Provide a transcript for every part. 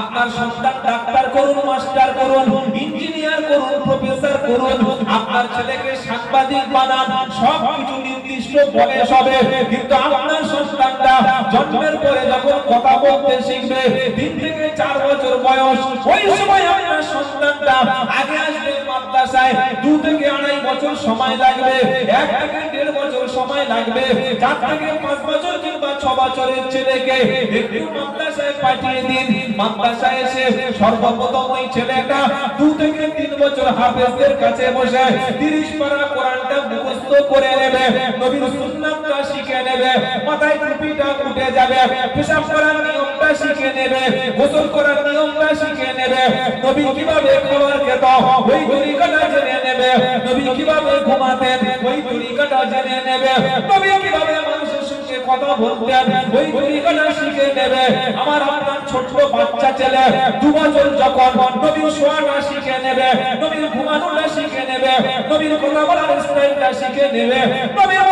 আপনার সন্তান ডাক্তার করুন, মাস্টার করুন, ইঞ্জিনিয়ার করুন, প্রফেসর করুন, আপনার ছেলেকে সাংবাদিক বানান সব কিছু নির্দিষ্ট বয়স হবে। কিন্তু আপনার সন্তানটা জন্মের পরে যখন কথা বলতে শিখবে, তিন থেকে চার বছর বয়স, ওই সময় আপনার সন্তানটা আগে আসবে মাদ্রাসায়, দু থেকে আড়াই বছর সময় লাগবে, এক থেকে সময় লাগবে। চার থেকে পাঁচ বছর কিংবা ছ বছরের ছেলেকে একটু মাদ্রাসায় পাঠিয়ে দিন। মাদ্রাসায় এসে সর্বপ্রথম ওই ছেলেটা দু থেকে তিন বছর হাফেজদের কাছে বসে তিরিশ পারা কোরআনটা মুখস্থ করে নেবে, নবীর সুন্নাতটা শিখে নেবে, মাথায় টুপিটা উঠে যাবে, পেশাব করার নিয়মটা শিখে নেবে গোসল করার নিয়মটা শিখে নেবে, নবী কীভাবে খাবার খেত, ওই তরিকাটা জেনে নেবে, নবী কীভাবে ঘুমাতেন, ওই তরিকাটা জেনে নেবে, নবী কীভাবে মানুষের সঙ্গে কথা বলতেন, ওই তরিকাটা শিখে নেবে। আমার আপনার ছোট্ট বাচ্চা ছেলে দু বছর যখন নবীর শোয়াটা শিখে নেবে, নবীর ঘুমানোটা শিখে নেবে, নবীর কথা বলার স্টাইলটা শিখে নেবে নবীর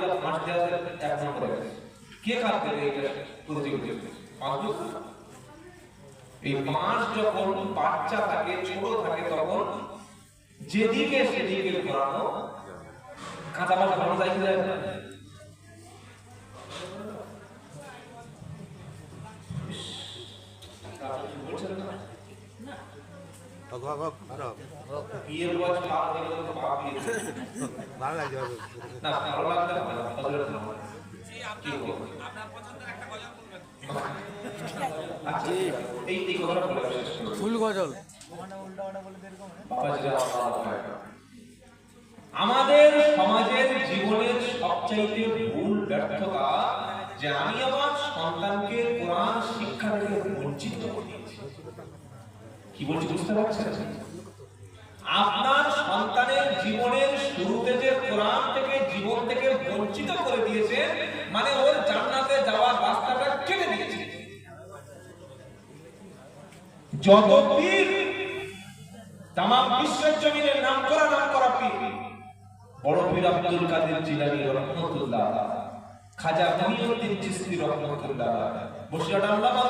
তো পাঁচ দেওয়া এক নম্বরে কে কাজ দেবে এইটা প্রতিযোগিতা পাঁচ এই পাঁচ যখন বাচ্চা থাকে, ছোট থাকে, তখন যেদিকে সেদিকে ঘোরানো কাঁচা মাছ ভালো যায় যায় না? ফুল গজল। আমাদের সমাজের জীবনের সবচাইতে ভুল ব্যর্থতা যে আমি আমার সন্তানকে কোরআন শিক্ষা থেকে কি বলছি, বুঝতে পারছেন? আপনার সন্তানের জীবনের শুরুতে যে কোরআন থেকে জীবন থেকে বঞ্চিত করে দিয়েছে মানে ওর জান্নাতে যাওয়ার রাস্তাটা কেটে দিয়েছে। যত পীর তাম বিশ্বের জমিনের নাম করা নাম করা পীর, বড় পীর আব্দুল কাদের জিলানী রহমতুল্লাহ, খাজা মহিউদ্দিন চিশতি রহমতুল্লাহ, বসিরহাট আল্লামা আব্দুল্লাহ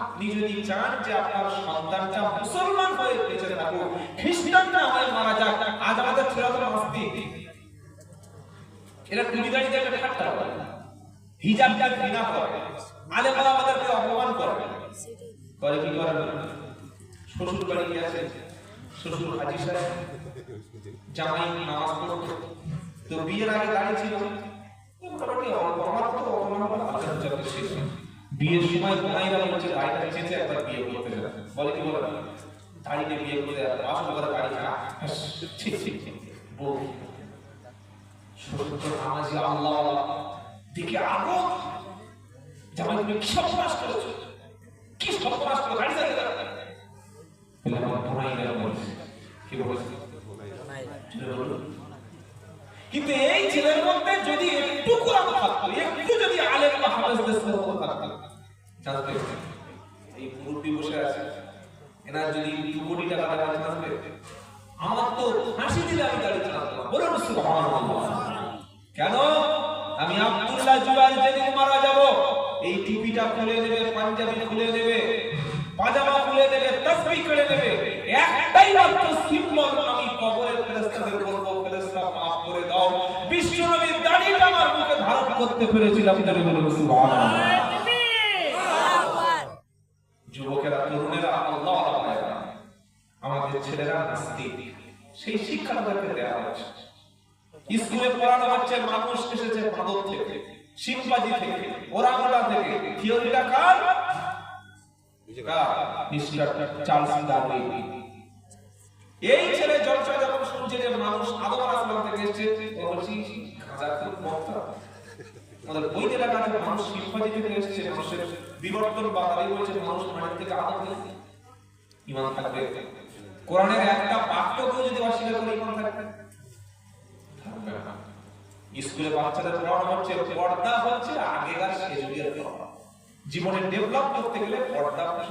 আপনি যদি চান যে আপনার সন্তানটা মুসলমান হয়ে বেঁচে থাকুক, খ্রিস্টান না হয়ে মারা যাক, আজ আমাদের ছেলেরা তো এরা দাঁড়িয়ে একটা ঠাট্টা করে হিজাবটা ঘৃণা করে। আলেম আমাদেরকে অপমান করে। করে কি করে শ্বশুর বাড়ি গিয়েছে শ্বশুর হাজি সাহেব, জামাই নামাজ পড়তো। তো বিয়ের আগে দাঁড়িয়ে মোটামুটি আমার তো অপমান জন্য শেষ বিয়ের সময় বোনাইরা বলছে দাড়িটা চেঁচে একবার বিয়ে করতে বলে কি বলে? দাড়িতে বিয়ে করতে যাবে আসল কথা দাড়ি খা ছি, ছি, ছি। বউ আল্লাহ দিকে আগো তুমি কি সর্বনাশ করেছ? কি সর্বনাশ করে গাড়ি বলে আমার কি বলছে? কিন্তু এই ছেলের মধ্যে যদি একটু কোরআন থাকতো একটু যদি আলেম বা থাকতো জানতে এই মুরব্বী বসে আছে। এনার যদি দু টাকা টাকা থাকবে আমার তো হাসি দিলে আমি গাড়ি চালাতাম বলুন কেন? আমি আব্দুল্লাহ জুবাইর যেদিন মারা যাব, এই টুপিটা খুলে দেবে, পাঞ্জাবি খুলে দেবে, পাজামা খুলে দেবে তাসবিহ খুলে দেবে। একটাই মাত্র সিম্বল আমি কবরের ফেরেশতাদের বলব ফেরেশতা maaf করে দাও। বিশ্ব নবীর দাড়িটা আমার মুখে ধারণ করতে পেরেছিলাম তারে বলে সুবহানাল্লাহ। যুবকেরা, তরুণেরা আল্লাহ আমাদের ছেলেরা নাস্তিক। সেই শিক্ষা তাদেরকে দেওয়া হচ্ছে স্কুলে পড়ানো হচ্ছে, মানুষ এসেছে মাদক থেকে থেকে থেকে। থিওরিটা কার? এই ছেলে জলসা যখন শুনছে যে মানুষ আদম আসমান থেকে এসেছে আমাদের বইতে লেখা আছে মানুষ শিম্পাজি থেকে এসেছে মানুষের বিবর্তন বা তাই বলছে মানুষ থেকে হয়েছে ইমান থাকবে। কোরআনের একটা যদি অস্বীকার করে ইমান থাকবে। স্কুলে বাচ্চাদের পড়ানো হচ্ছে, পর্দা হচ্ছে, আগেকার জীবনে ডেভেলপ করতে গেলে পর্দা আপনার